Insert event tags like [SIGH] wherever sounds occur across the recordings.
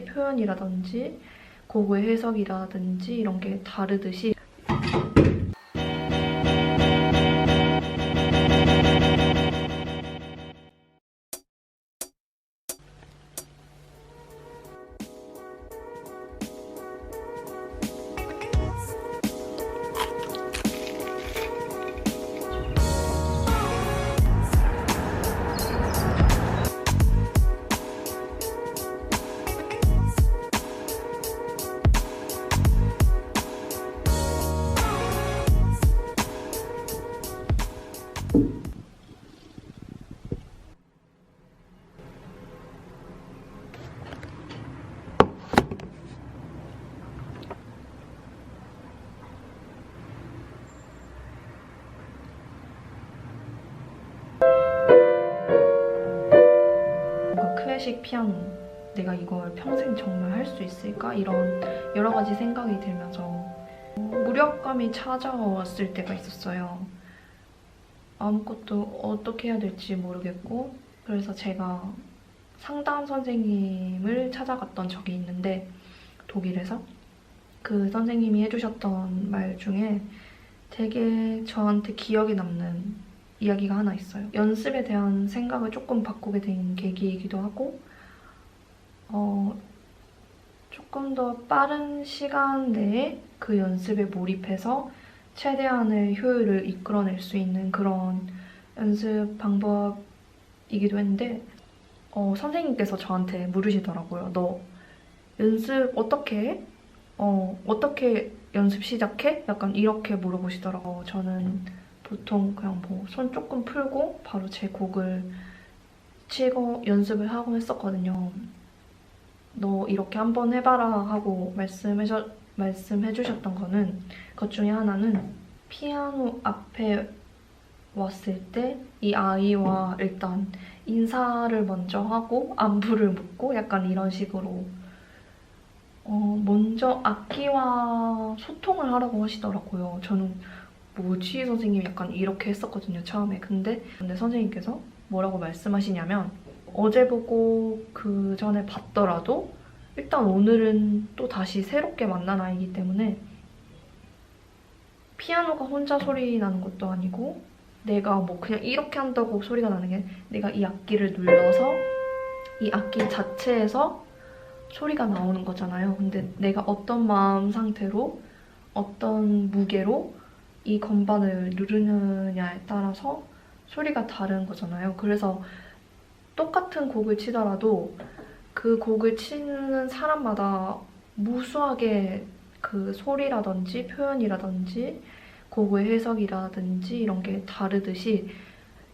표현이라든지 곡의 해석이라든지 이런 게 다르듯이 클래식 피아노 내가 이걸 평생 정말 할 수 있을까 이런 여러 가지 생각이 들면서 무력감이 찾아왔을 때가 있었어요. 아무것도 어떻게 해야 될지 모르겠고 그래서 제가 상담 선생님을 찾아갔던 적이 있는데 독일에서 그 선생님이 해주셨던 말 중에 되게 저한테 기억에 남는 이야기가 하나 있어요. 연습에 대한 생각을 조금 바꾸게 된 계기이기도 하고, 어, 조금 더 빠른 시간 내에 그 연습에 몰입해서 최대한의 효율을 이끌어낼 수 있는 그런 연습 방법이기도 했는데, 어, 선생님께서 저한테 물으시더라고요. 너 연습 어떻게 해? 어, 어떻게 연습 시작해? 약간 이렇게 물어보시더라고요. 저는 보통 그냥 뭐 손 조금 풀고 바로 제 곡을 치고 연습을 하곤 했었거든요. 너 이렇게 한번 해봐라 하고 말씀해, 말씀해 주셨던 거는 것 중에 하나는 피아노 앞에 왔을 때 이 아이와 일단 인사를 먼저 하고 안부를 묻고 약간 이런 식으로 어, 먼저 악기와 소통을 하라고 하시더라고요. 저는 뭐지 선생님 약간 이렇게 했었거든요 처음에. 근데 근데 선생님께서 뭐라고 말씀하시냐면 어제 보고 그 전에 봤더라도 일단 오늘은 또 다시 새롭게 만난 아이기 때문에 피아노가 혼자 소리 나는 것도 아니고 내가 뭐 그냥 이렇게 한다고 소리가 나는 게 내가 이 악기를 눌러서 이 악기 자체에서 소리가 나오는 거잖아요. 근데 내가 어떤 마음 상태로 어떤 무게로 이 건반을 누르느냐에 따라서 소리가 다른 거잖아요. 그래서 똑같은 곡을 치더라도 그 곡을 치는 사람마다 무수하게 그 소리라든지 표현이라든지 곡의 해석이라든지 이런 게 다르듯이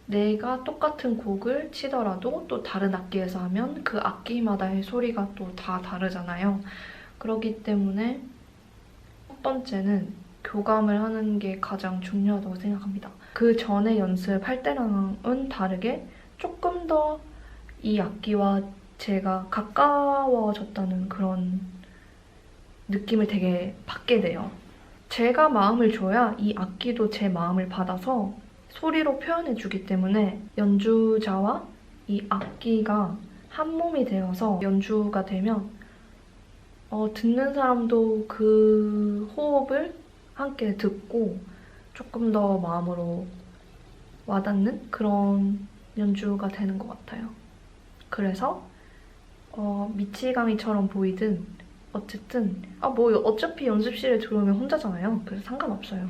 내가 똑같은 곡을 치더라도 또 다른 악기에서 하면 그 악기마다의 소리가 또 다 다르잖아요. 그렇기 때문에 첫 번째는 교감을 하는 게 가장 중요하다고 생각합니다. 그 전에 연습할 때랑은 다르게 조금 더 이 악기와 제가 가까워졌다는 그런 느낌을 되게 받게 돼요. 제가 마음을 줘야 이 악기도 제 마음을 받아서 소리로 표현해 주기 때문에 연주자와 이 악기가 한 몸이 되어서 연주가 되면 어, 듣는 사람도 그 호흡을 함께 듣고 조금 더 마음으로 와닿는 그런 연주가 되는 것 같아요. 그래서 어, 미치광이처럼 보이든 어쨌든 아 뭐 어차피 연습실에 들어오면 혼자잖아요. 그래서 상관없어요.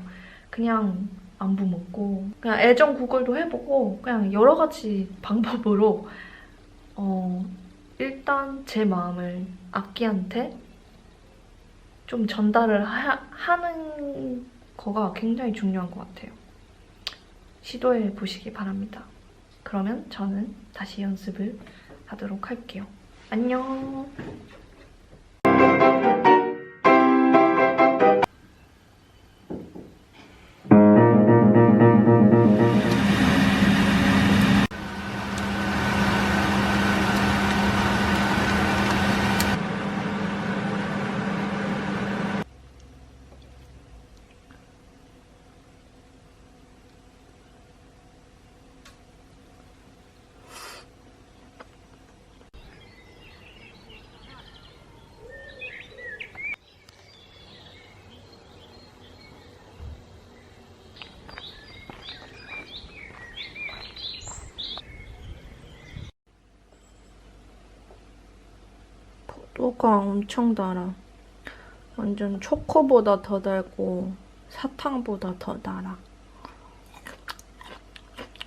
그냥 안부 묻고 그냥 애정 구걸도 해보고 그냥 여러 가지 [LAUGHS] 방법으로 어, 일단 제 마음을 악기한테 좀 전달을 하, 하는 거가 굉장히 중요한 것 같아요. 시도해 보시기 바랍니다. 그러면 저는 다시 연습을 하도록 할게요. 안녕! 뚜껑 엄청 달아. 완전 초코보다 더 달고 사탕보다 더 달아.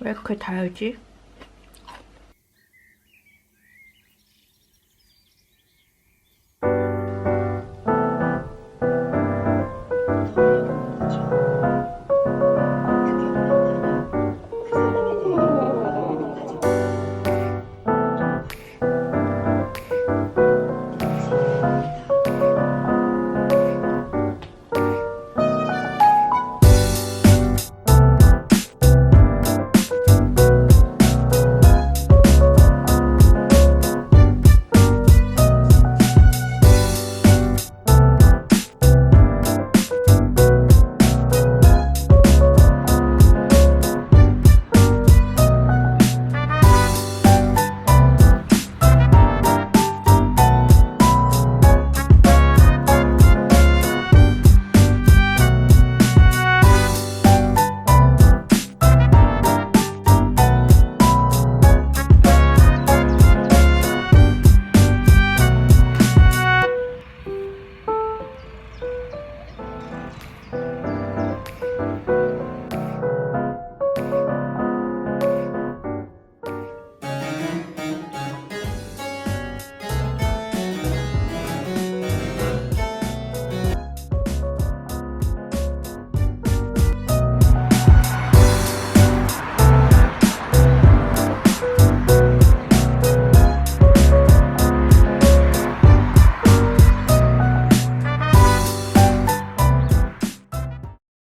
왜 이렇게 달지?